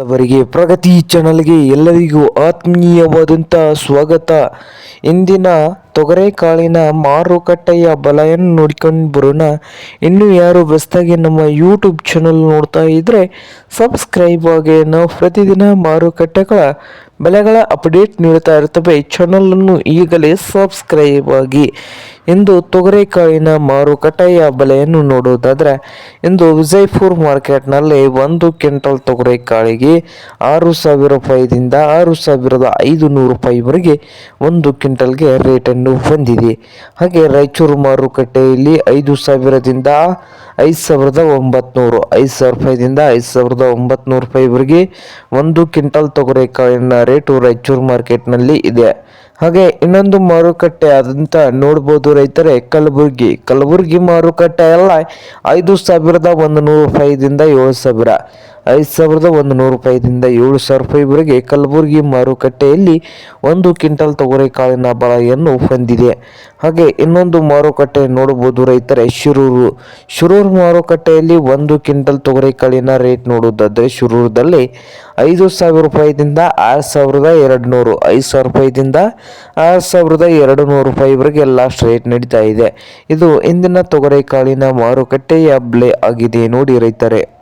ಅವರಿಗೆ ಪ್ರಗತಿ ಚಾನಲ್ಗೆ ಎಲ್ಲರಿಗೂ ಆತ್ಮೀಯವಾದಂಥ ಸ್ವಾಗತ. ಇಂದಿನ ತೊಗರೆಕಾಳಿನ ಮಾರುಕಟ್ಟೆಯ ಬಲೆಯನ್ನು ನೋಡಿಕೊಂಡು ಬರೋಣ. ಇನ್ನು ಯಾರು ಬೆಸ್ತಾಗಿ ನಮ್ಮ ಯೂಟ್ಯೂಬ್ ಚಾನಲ್ ನೋಡ್ತಾ ಇದ್ದರೆ ಸಬ್ಸ್ಕ್ರೈಬ್ ಆಗಿ. ನಾವು ಪ್ರತಿದಿನ ಮಾರುಕಟ್ಟೆಗಳ ಬೆಲೆಗಳ ಅಪ್ಡೇಟ್ ನೀಡ್ತಾ ಇರ್ತವೆ. ಚಾನಲನ್ನು ಈಗಲೇ ಸಬ್ಸ್ಕ್ರೈಬ್ ಆಗಿ. ಇಂದು ತೊಗರಿಕಾಯಿನ ಮಾರುಕಟ್ಟೆಯ ಬೆಲೆಯನ್ನು ನೋಡುವುದಾದರೆ, ಇಂದು ವಿಜಯಪುರ್ ಮಾರ್ಕೆಟ್ನಲ್ಲಿ ಒಂದು ಕ್ವಿಂಟಲ್ ತೊಗರಿಕಾಳಿಗೆ ಆರು ಸಾವಿರ ರೂಪಾಯಿದಿಂದ ಆರು ಸಾವಿರದ ಐದು ನೂರು ರೂಪಾಯಿವರೆಗೆ ಒಂದು ಕ್ವಿಂಟಲ್ಗೆ ರೇಟನ್ನು ಹೊಂದಿದೆ ಹಾಗೆ ರಾಯಚೂರು ಮಾರುಕಟ್ಟೆಯಲ್ಲಿ ಐದು ಸಾವಿರದಿಂದ ಐದು ಸಾವಿರದ ಒಂಬತ್ನೂರು, ಐದು ಸಾವಿರ ರೂಪಾಯಿದಿಂದ ಐದು ಸಾವಿರದ ಒಂಬತ್ನೂರು ರೂಪಾಯಿವರೆಗೆ ಒಂದು ಕ್ವಿಂಟಲ್ ತೊಗರಿಕಾಳಿನ ರೇಟು ರಾಯಚೂರು ಮಾರ್ಕೆಟ್ನಲ್ಲಿ ಇದೆ. ಹಾಗೆ ಇನ್ನೊಂದು ಮಾರುಕಟ್ಟೆ ಆದಂತ ನೋಡ್ಬೋದು ರೈತರೇ, ಕಲಬುರ್ಗಿ. ಕಲಬುರ್ಗಿ ಮಾರುಕಟ್ಟೆ ಎಲ್ಲ ಐದು ಸಾವಿರದ ಒಂದು ನೂರು ರೂಪಾಯಿದಿಂದ ಏಳು ಸಾವಿರ. ಐದು ಸಾವಿರದ ಒಂದು ನೂರು ರೂಪಾಯಿದಿಂದ ಏಳು ಸಾವಿರ ರೂಪಾಯಿವರೆಗೆ ಕಲಬುರಗಿ ಮಾರುಕಟ್ಟೆಯಲ್ಲಿ ಒಂದು ಕ್ವಿಂಟಲ್ ತೊಗರೆಕಾಳಿನ ಬಳಯನ್ನು ಹೊಂದಿದೆ. ಹಾಗೆ ಇನ್ನೊಂದು ಮಾರುಕಟ್ಟೆ ನೋಡಬಹುದು ರೈತರೆ, ಶಿರೂರು. ಶಿರೂರು ಮಾರುಕಟ್ಟೆಯಲ್ಲಿ ಒಂದು ಕ್ವಿಂಟಲ್ ತೊಗರೆಕಾಳಿನ ರೇಟ್ ನೋಡುವುದಾದರೆ ಶಿರೂರದಲ್ಲಿ ಐದು ಸಾವಿರ ರೂಪಾಯಿದಿಂದ ಆರು ಸಾವಿರದ ಎರಡು ನೂರು ಐದು ಸಾವಿರ ರೂಪಾಯಿದಿಂದ ಆರು ಸಾವಿರದ ಎರಡು ನೂರು ರೂಪಾಯಿವರೆಗೆ ಲಾಸ್ಟ್ ರೇಟ್ ನಡೀತಾ ಇದೆ. ಇದು ಇಂದಿನ ತೊಗರೆಕಾಳಿನ ಮಾರುಕಟ್ಟೆಯ ಬೆಲೆ ಆಗಿದೆ ನೋಡಿ ರೈತರೆ.